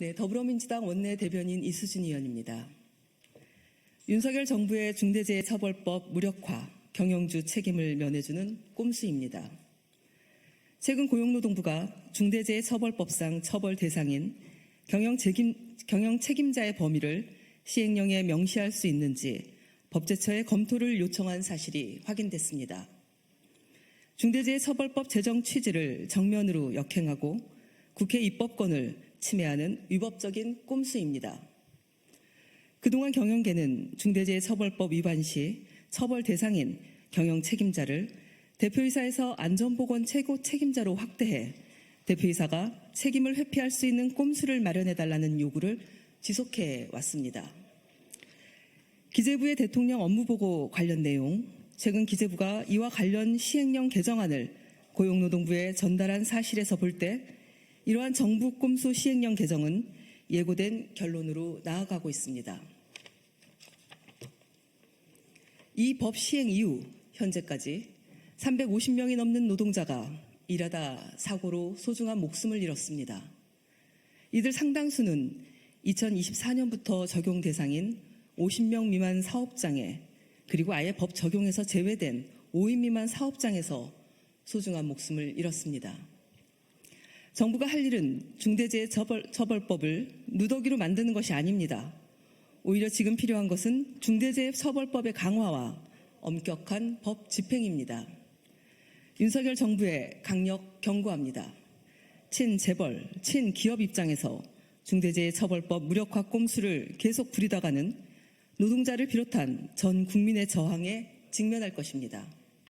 네, 더불어민주당 원내 대변인 이수진 의원입니다. 윤석열 정부의 중대재해처벌법 무력화, 경영주 책임을 면해주는 꼼수입니다. 최근 고용노동부가 중대재해처벌법상 처벌 대상인 경영, 책임, 경영 책임자의 범위를 시행령에 명시할 수 있는지 법제처에 검토를 요청한 사실이 확인됐습니다. 중대재해처벌법 제정 취지를 정면으로 역행하고 국회 입법권을 침해하는 위법적인 꼼수입니다. 그동안 경영계는 중대재해처벌법 위반 시 처벌 대상인 경영 책임자를 대표이사에서 안전보건 최고 책임자로 확대해 대표이사가 책임을 회피할 수 있는 꼼수를 마련해달라는 요구를 지속해 왔습니다. 기재부의 대통령 업무보고 관련 내용, 최근 기재부가 이와 관련 시행령 개정안을 고용노동부에 전달한 사실에서 볼 때 이러한 정부 꼼수 시행령 개정은 예고된 결론으로 나아가고 있습니다. 이 법 시행 이후 현재까지 350명이 넘는 노동자가 일하다 사고로 소중한 목숨을 잃었습니다. 이들 상당수는 2024년부터 적용 대상인 50명 미만 사업장에 그리고 아예 법 적용에서 제외된 5인 미만 사업장에서 소중한 목숨을 잃었습니다. 정부가 할 일은 중대재해처벌법을 누더기로 만드는 것이 아닙니다. 오히려 지금 필요한 것은 중대재해처벌법의 강화와 엄격한 법 집행입니다. 윤석열 정부에 강력 경고합니다. 친재벌, 친기업 입장에서 중대재해처벌법 무력화 꼼수를 계속 부리다가는 노동자를 비롯한 전 국민의 저항에 직면할 것입니다.